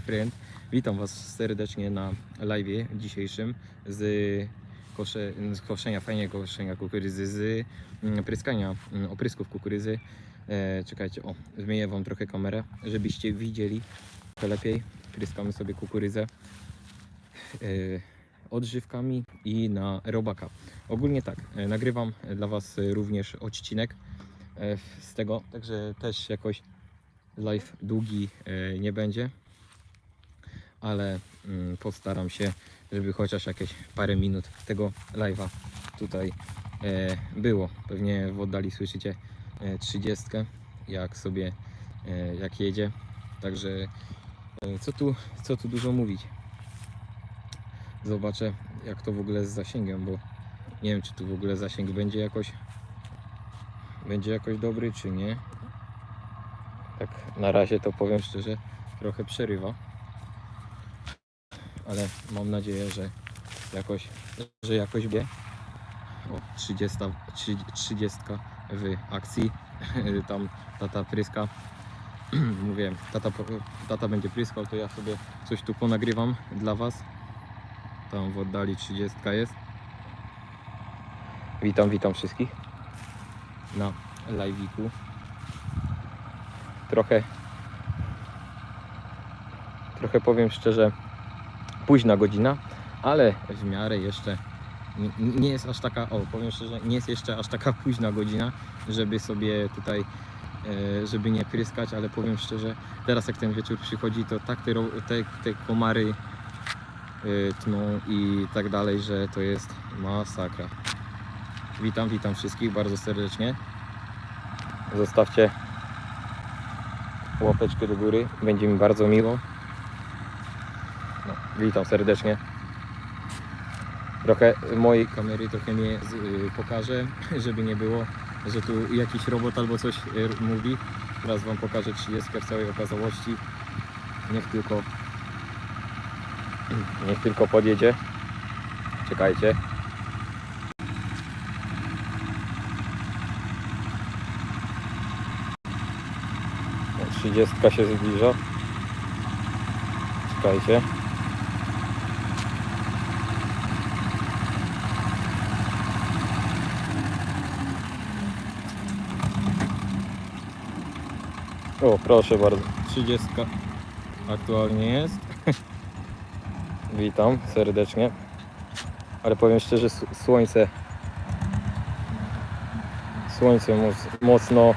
Friend. Witam Was serdecznie na live dzisiejszym z, kosze, z koszenia, fajnie koszenia kukurydzy, z mm, pryskania mm, oprysków kukurydzy. E, czekajcie, o, zmienię Wam trochę kamerę, żebyście widzieli to lepiej. Pryskamy sobie kukurydzę e, odżywkami i na robaka. Ogólnie tak, e, nagrywam dla Was również odcinek e, z tego, także też jakoś live długi e, nie będzie ale mm, postaram się, żeby chociaż jakieś parę minut tego live'a tutaj e, było. Pewnie w oddali słyszycie e, 30, jak sobie, e, jak jedzie. Także e, co, tu, co tu dużo mówić. Zobaczę, jak to w ogóle z zasięgiem, bo nie wiem, czy tu w ogóle zasięg będzie jakoś będzie jakoś dobry, czy nie. Tak na razie to powiem szczerze, trochę przerywa ale mam nadzieję, że jakoś, że jakoś będzie. O, 30, trzy- 30 w akcji. Tam tata pryska. Mówię, tata, tata będzie pryskał, to ja sobie coś tu ponagrywam dla Was. Tam w oddali 30 jest. Witam, witam wszystkich na live'iku. Trochę, trochę powiem szczerze, późna godzina, ale w miarę jeszcze nie, jest aż taka, o powiem szczerze, nie jest jeszcze aż taka późna godzina, żeby sobie tutaj, e, żeby nie pryskać, ale powiem szczerze, teraz jak ten wieczór przychodzi, to tak te, te, te komary e, tną i tak dalej, że to jest masakra. Witam, witam wszystkich bardzo serdecznie. Zostawcie łapeczkę do góry, będzie mi bardzo miło. No, witam serdecznie. Trochę mojej kamery trochę mnie z, y, pokażę, żeby nie było, że tu jakiś robot albo coś y, mówi. Teraz Wam pokażę 30 w całej okazałości. Niech tylko niech tylko podjedzie. Czekajcie. O, 30 się zbliża. Czekajcie. O, proszę bardzo. 30 aktualnie jest. Witam serdecznie. Ale powiem szczerze, słońce słońce moc, mocno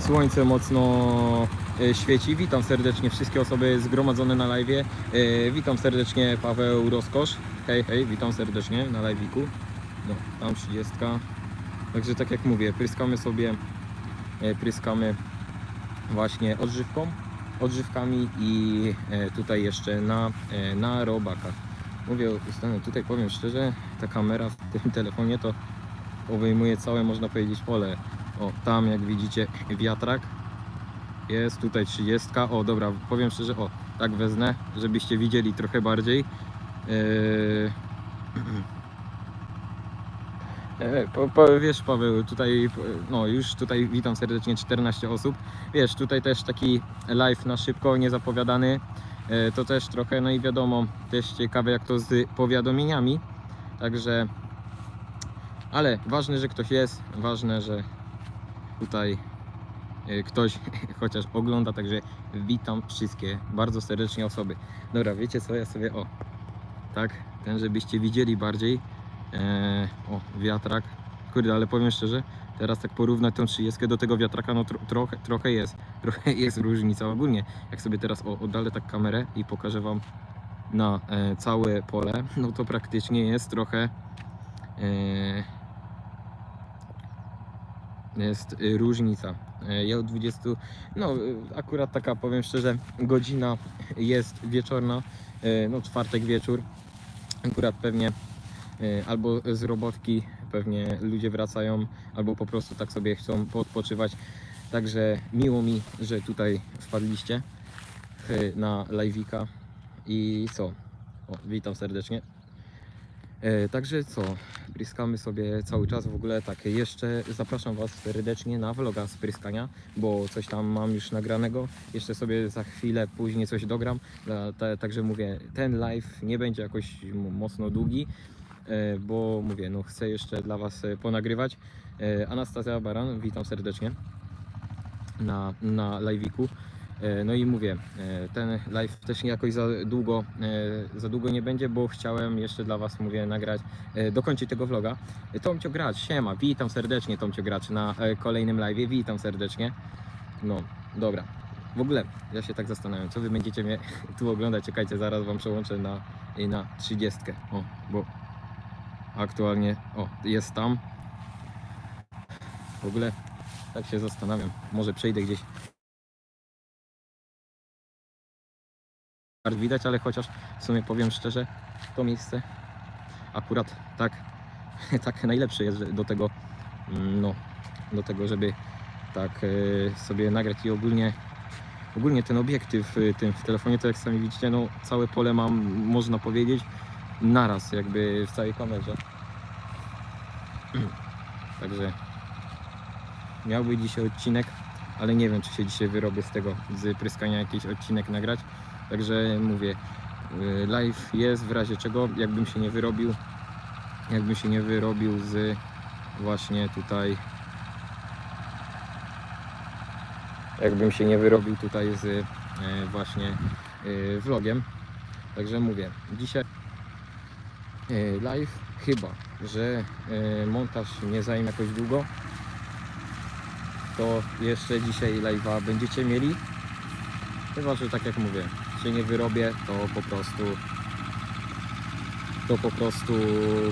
słońce mocno e, świeci. Witam serdecznie wszystkie osoby zgromadzone na live. Witam serdecznie Paweł Rozkosz. Hej, hej, witam serdecznie na live'iku. No, tam 30. Także tak jak mówię, pryskamy sobie, e, pryskamy właśnie odżywką, odżywkami i e, tutaj jeszcze na, e, na robakach. Mówię, tutaj powiem szczerze, ta kamera w tym telefonie to obejmuje całe, można powiedzieć, pole. O, tam jak widzicie wiatrak jest, tutaj 30. O, dobra, powiem szczerze, o, tak wezmę, żebyście widzieli trochę bardziej. Eee... Po, po, wiesz Paweł, tutaj no już tutaj witam serdecznie 14 osób. Wiesz, tutaj też taki live na szybko, niezapowiadany. E, To też trochę, no i wiadomo, też ciekawe jak to z powiadomieniami. Także ale ważne, że ktoś jest, ważne, że tutaj e, ktoś chociaż ogląda, także witam wszystkie bardzo serdecznie osoby. Dobra, wiecie co, ja sobie o, tak, ten żebyście widzieli bardziej, e, o, wiatrak, kurde, ale powiem szczerze, teraz tak porównać tą 30 do tego wiatraka, no tro, trochę, trochę jest, trochę jest różnica ogólnie, jak sobie teraz o, oddalę tak kamerę i pokażę Wam na e, całe pole, no to praktycznie jest trochę e, jest y, różnica. E, Ja od 20, no y, akurat taka powiem szczerze, godzina jest wieczorna, e, no czwartek wieczór. Akurat pewnie e, albo z robotki pewnie ludzie wracają, albo po prostu tak sobie chcą odpoczywać. Także miło mi, że tutaj wpadliście e, na live'ika i co? O, witam serdecznie. E, także co, pryskamy sobie cały czas w ogóle tak. Jeszcze zapraszam Was serdecznie na vloga z pryskania, bo coś tam mam już nagranego. Jeszcze sobie za chwilę później coś dogram. Także mówię, ten live nie będzie jakoś mocno długi, e, bo mówię, no chcę jeszcze dla Was e, ponagrywać. E, Anastazja Baran, witam serdecznie na, na live'iku. E, No i mówię, e, ten live też jakoś za długo, e, za długo nie będzie, bo chciałem jeszcze dla Was, mówię, nagrać, e, dokończyć tego vloga. E, Tomcio Gracz, siema, witam serdecznie Tomcio Gracz na e, kolejnym live, witam serdecznie. No, dobra. W ogóle, ja się tak zastanawiam, co Wy będziecie mnie tu oglądać, czekajcie, zaraz Wam przełączę na, na 30, o, bo aktualnie, o, jest tam. W ogóle, tak się zastanawiam, może przejdę gdzieś. Widać, ale chociaż w sumie powiem szczerze, to miejsce akurat tak, tak najlepsze jest do tego, mm, no, do tego, żeby tak e, sobie nagrać i ogólnie, ogólnie ten obiektyw y, tym w telefonie, to jak sami widzicie, no całe pole mam, można powiedzieć, naraz jakby w całej kamerze. Także miał być dzisiaj odcinek, ale nie wiem, czy się dzisiaj wyrobię z tego, z pryskania jakiś odcinek nagrać. Także mówię, y, live jest w razie czego, jakbym się nie wyrobił, jakbym się nie wyrobił z właśnie tutaj, jakbym się nie wyrobił tutaj z y, właśnie y, vlogiem. Także mówię, dzisiaj live chyba, że y, montaż nie zajmie jakoś długo, to jeszcze dzisiaj live'a będziecie mieli. Chyba, że tak jak mówię, się nie wyrobię, to po prostu to po prostu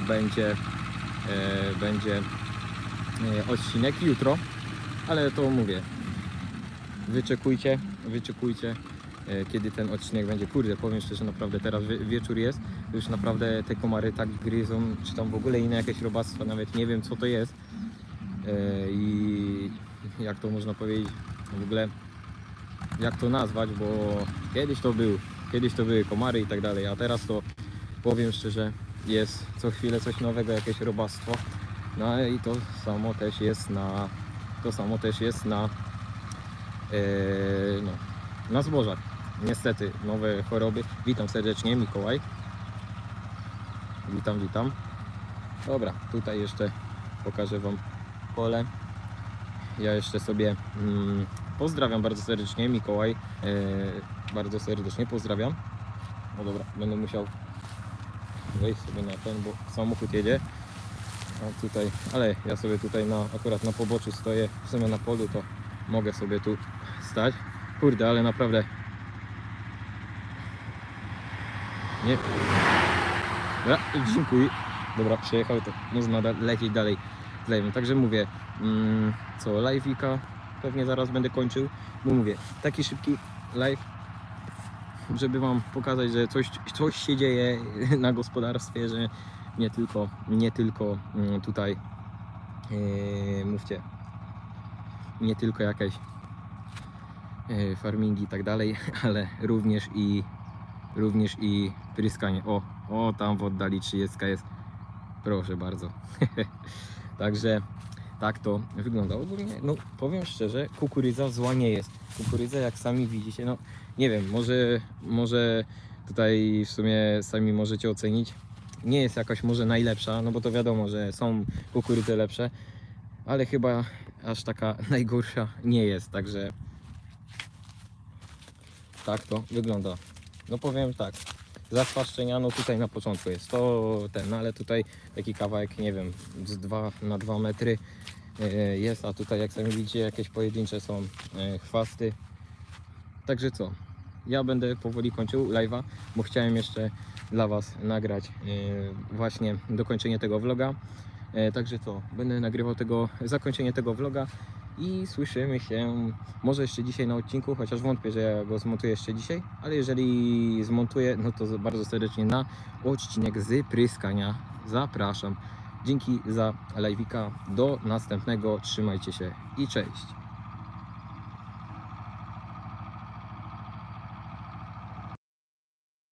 będzie e, będzie e, odcinek jutro, ale to mówię. Wyczekujcie, wyczekujcie e, kiedy ten odcinek będzie. Kurde, powiem szczerze, naprawdę teraz wie, wieczór jest, już naprawdę te komary tak gryzą, czy tam w ogóle inne jakieś robactwa, nawet nie wiem co to jest. E, I jak to można powiedzieć, w ogóle jak to nazwać, bo kiedyś to był, kiedyś to były komary i tak dalej, a teraz to powiem szczerze, jest co chwilę coś nowego, jakieś robactwo. No i to samo też jest na to samo też jest na e, no, na zbożach. Niestety nowe choroby. Witam serdecznie, Mikołaj. Witam, witam. Dobra, tutaj jeszcze pokażę Wam pole. Ja jeszcze sobie mm, pozdrawiam bardzo serdecznie, Mikołaj. E, bardzo serdecznie pozdrawiam. No dobra, będę musiał wejść sobie na ten, bo samochód jedzie. A tutaj, ale ja sobie tutaj na, akurat na poboczu stoję, w sumie na polu, to mogę sobie tu stać. Kurde, ale naprawdę nie. Dobra, dziękuję. Dobra, przyjechał, to można da- lecieć dalej z live'em. Także mówię, mm, co, live'ika pewnie zaraz będę kończył. Bo mówię, taki szybki live, żeby wam pokazać, że coś, coś się dzieje na gospodarstwie, że nie tylko, nie tylko mm, tutaj yy, mówcie, nie tylko jakieś yy, farmingi i tak dalej, ale również i również i pryskanie. O, o tam w oddali 30 jest. Proszę bardzo. Także tak to wygląda. Ogólnie, no powiem szczerze, kukurydza zła nie jest. Kukurydza, jak sami widzicie, no nie wiem, może, może tutaj w sumie sami możecie ocenić. Nie jest jakaś może najlepsza, no bo to wiadomo, że są kukurydze lepsze, ale chyba aż taka najgorsza nie jest, także tak to wygląda. No powiem tak, zaspaszczenia no tutaj na początku jest to ten, no ale tutaj taki kawałek, nie wiem, z 2 na 2 metry e, jest, a tutaj jak sami widzicie jakieś pojedyncze są e, chwasty. Także co, ja będę powoli kończył live'a, bo chciałem jeszcze dla Was nagrać e, właśnie dokończenie tego vloga. Także co, będę nagrywał tego, zakończenie tego vloga i słyszymy się może jeszcze dzisiaj na odcinku, chociaż wątpię, że ja go zmontuję jeszcze dzisiaj, ale jeżeli zmontuję, no to bardzo serdecznie na odcinek z pryskania zapraszam. Dzięki za live'ika, do następnego, trzymajcie się i cześć.